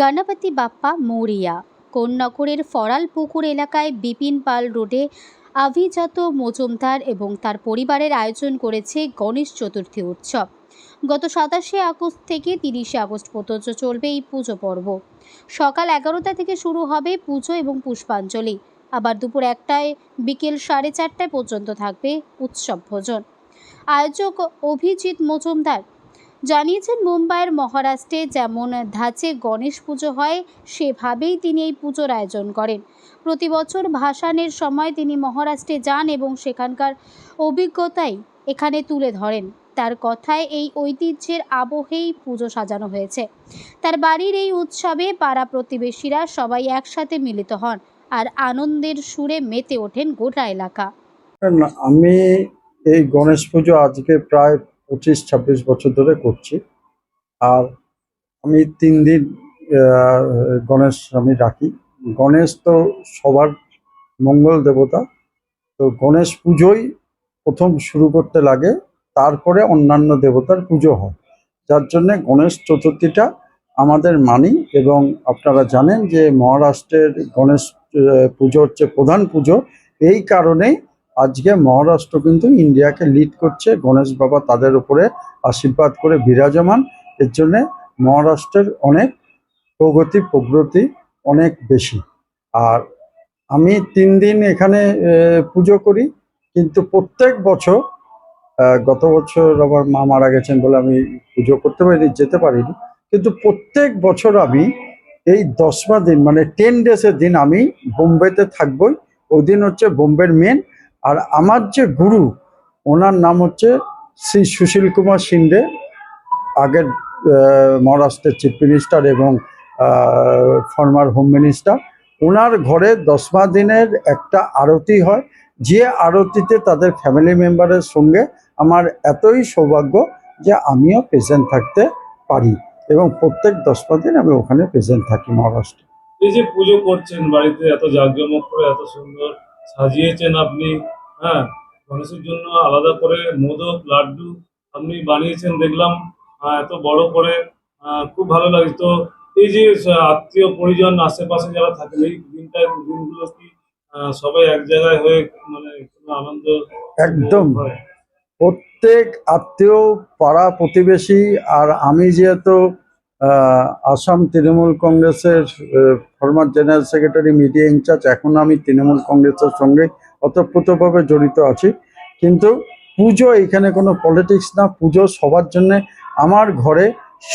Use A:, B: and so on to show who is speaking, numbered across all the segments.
A: গণপতি বাপ্পা মৌরিয়া। কোন্নগরের ফরাল পুকুর এলাকায় বিপিন পাল রোডে আভিজাত মজুমদার এবং তার পরিবারের আয়োজন করেছে গণেশ চতুর্থী উৎসব। গত সাতাশে আগস্ট থেকে তিরিশে আগস্ট পর্যন্ত চলবে এই পুজো পর্ব। সকাল এগারোটা থেকে শুরু হবে পুজো এবং পুষ্পাঞ্জলি। আবার দুপুর একটায় বিকেল সাড়ে চারটায় পর্যন্ত থাকবে উৎসব ভোজন। আয়োজক অভিজিৎ মজুমদার জানিয়েছেন, মুম্বাইয়ের মহারাষ্ট্রে যেমন ধাঁচে গণেশ পুজো হয়, সেভাবেই তিনি এই পুজোর আয়োজন করেন। প্রতি বছর ভাসানের সময় তিনি মহারাষ্ট্রে যান এবং সেখানকার অভিজ্ঞতাই এখানে তুলে ধরেন। তার কথায় এই ঐতিহ্যের আবহেই পুজো সাজানো হয়েছে। তার বাড়ির এই উৎসবে পাড়া প্রতিবেশীরা সবাই একসাথে মিলিত হন আর আনন্দের সুরে মেতে ওঠেন গোটা এলাকা।
B: আমি এই গণেশ পুজো আজকে প্রায় পঁচিশ, ছাব্বিশ বছর ধরে করছি। আর আমি তিন দিন গণেশ আমি রাখি। গণেশ তো সবার মঙ্গল দেবতা। তো গণেশ পুজোই প্রথম শুরু করতে লাগে। তারপরে অন্যান্য দেবতার পুজো হয়। যার জন্যে গণেশ চতুর্থীটা আমাদের মানি এবং আপনারা জানেন যে মহারাষ্ট্রের গণেশ পুজো হচ্ছে প্রধান পুজো। এই কারণেই আজকে মহারাষ্ট্র কিন্তু ইন্ডিয়াকে লিড করছে। গণেশ বাবা তাদের উপরে আশীর্বাদ করে বিরাজমান। এর জন্যে মহারাষ্ট্রের অনেক প্রগতি প্রগতি অনেক বেশি। আর আমি তিন দিন এখানে পুজো করি, কিন্তু প্রত্যেক বছর গত বছর আমার মা মারা গেছেন বলে আমি পুজো করতে পারিনি, যেতে পারিনি। কিন্তু প্রত্যেক বছর আমি এই দশমা দিন মানে টেন ডেজের দিন আমি বোম্বেতে থাকবই। ওই দিন হচ্ছে বোম্বের মেন আর আমার যে গুরু, ওনার নাম হচ্ছে শ্রী সুশীল কুমার শিন্ডে আগের মহারাষ্ট্রের চিফ মিনিস্টার এবং ফর্মার হোম মিনিস্টার ওনার ঘরে দশমা দিনের একটা আরতি হয়, যে আরতিতে তাদের ফ্যামিলি মেম্বারের সঙ্গে আমার এতই সৌভাগ্য যে আমিও প্রেজেন্ট থাকতে পারি এবং প্রত্যেক দশমা দিন আমি ওখানে প্রেজেন্ট থাকি মহারাষ্ট্রে।
C: এই যে পুজো করছেন, বাড়িতে এত জাঁকজমক করে এত সুন্দর সাজিয়েছেন আপনি হ্যাঁ? গণেশের জন্য আলাদা করে মোদক লাড্ডু আপনি বানিয়েছেন দেখলাম এত বড় করে খুব ভালো লাগে তো এই যে আত্মীয় পরিজন আশেপাশে যারা থাকেন এই দিনটা দিনগুলো কি আহ, সবাই এক জায়গায় হয়ে মানে আনন্দ
B: একদম। প্রত্যেক আত্মীয় পাড়া প্রতিবেশী আর আমি যেহেতু আসাম তৃণমূল কংগ্রেসের former general secretary media in-charge এখন আমি তৃণমূল কংগ্রেসের সঙ্গে অতপ্রতভাবে জড়িত আছি। কিন্তু পুজো এখানে কোনো পলিটিক্স না, পুজো সবার জন্যে আমার ঘরে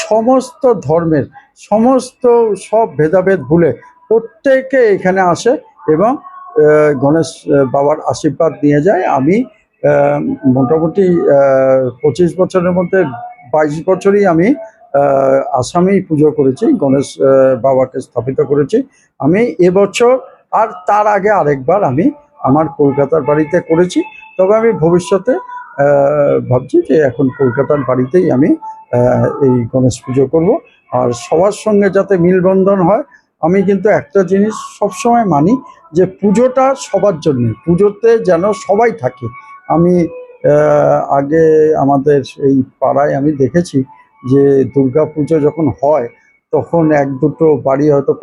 B: সমস্ত ধর্মের, সমস্ত সব ভেদাভেদ ভুলে প্রত্যেকে এখানে আসে এবং গণেশ বাবার আশীর্বাদ নিয়ে যায়। আমি মোটামুটি পঁচিশ বছরের মধ্যে বাইশ বছরই আমি আসামেই পুজো করেছি, গণেশ বাবাকে স্থাপিত করেছি। আমি এবছর আর তার আগে আরেকবার আমি আমার কলকাতার বাড়িতে করেছি। তবে আমি ভবিষ্যতে ভাবছি যে এখন কলকাতার বাড়িতেই আমি এই গণেশ পুজো করব। আর সবার সঙ্গে যাতে মিলবন্ধন হয়, আমি কিন্তু একটা জিনিস সবসময় মানি যে পুজোটা সবার জন্য, পুজোতে যেন সবাই থাকে। আমি আগে আমাদের এই পাড়ায় আমি দেখেছি যে দুর্গা পুজো যখন হয়, তখন এক দুটো বাড়ি হয়তো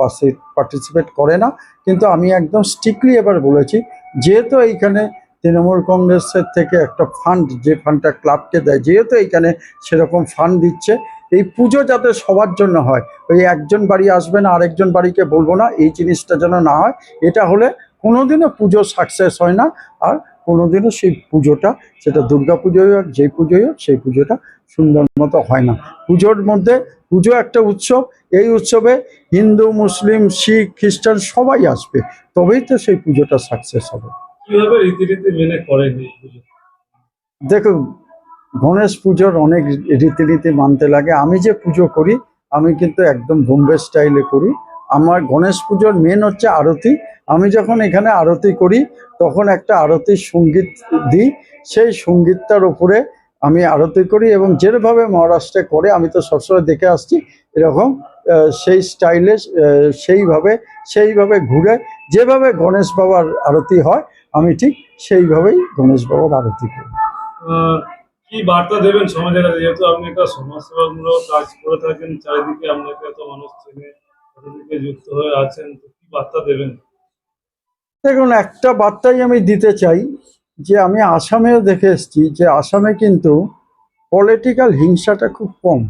B: পার্টিসিপেট করে না। কিন্তু আমি একদম স্ট্রিক্টলি এবার বলেছি, যেহেতু এইখানে তৃণমূল কংগ্রেসের থেকে একটা ফান্ড যে ফান্ডটা ক্লাবকে দেয়, যেহেতু এইখানে সেরকম ফান্ড দিচ্ছে, এই পুজো যাতে সবার জন্য হয়, ওই একজন বাড়ি আসবে না, আরেকজন বাড়িকে বলব না, এই জিনিসটা যেন না হয়, এটা হলে কোনোদিনও পুজো সাকসেস হয় না। আর কোনোদিনও সেই পুজোটা সেটা দুর্গা পুজোই হোক যেই পুজোই হোক সেই পুজোটা সুন্দর মতো হয় না। পুজোর মধ্যে পুজো একটা উৎসব এই উৎসবে হিন্দু মুসলিম শিখ খ্রিস্টান সবাই আসবে তবেই তো সেই পুজোটা সাকসেস হবে।
C: কীভাবে রীতিনীতি মেনে করেন
B: দেখুন গণেশ পুজোর অনেক রীতিনীতি মানতে লাগে। আমি যে পুজো করি আমি কিন্তু একদম বোম্বে স্টাইলে করি। গণেশ পুজোর মেন হচ্ছে আরতি। আমি যখন এখানে আরতি করি, তখন একটা আরতির সংগীত দিই। সেই সঙ্গীতটার উপরে আমি আরতি করি এবং যেভাবে মহারাষ্ট্রে করে, আমি তো সবসময় দেখে আসছি, এরকম সেই স্টাইলে সেইভাবে সেইভাবে ঘুরে, যেভাবে গণেশ বাবার আরতি হয়, আমি ঠিক সেইভাবেই গণেশ বাবার আরতি করি।
C: কি বার্তা দেবেন সমাজের? যেহেতু আপনি একটা সমাজসেবামূলক কাজ করে থাকেন, চারিদিকে আপনাকে এত মানুষ চেনে। যুক্ত হয়ে আছেন কি বার্তা দেবেন?
B: দেখুন, একটা বার্তাই আমি দিতে চাই যে আমি আসামেও দেখে এসেছি যে আসামে কিন্তু পলিটিক্যাল হিংসাটা খুব কম।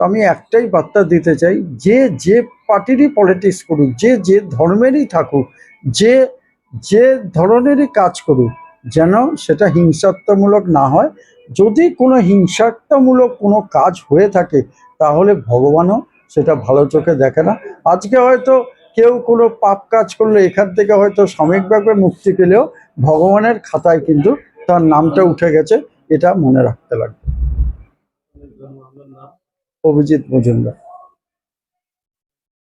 B: আমি একটাই বার্তা দিতে চাই, যে যে পার্টিরই পলিটিক্স করুক, যে যে ধর্মেরই থাকুক, যে যে ধরনেরই কাজ করুক, যেন সেটা হিংসাত্মমূলক না হয়। যদি কোনো হিংসাত্মমূলক কোনো কাজ হয়ে থাকে, তাহলে ভগবানও সেটা ভালো চোখে দেখে না। আজকে হয়তো কেউ কোনো পাপ কাজ করলে এখান থেকে হয়তো সাময়িকভাবে মুক্তি পেলেও ভগবানের খাতায় কিন্তু তার নামটা উঠে গেছে, এটা মনে রাখতে লাগবে। অভিজিৎ মজুমদার।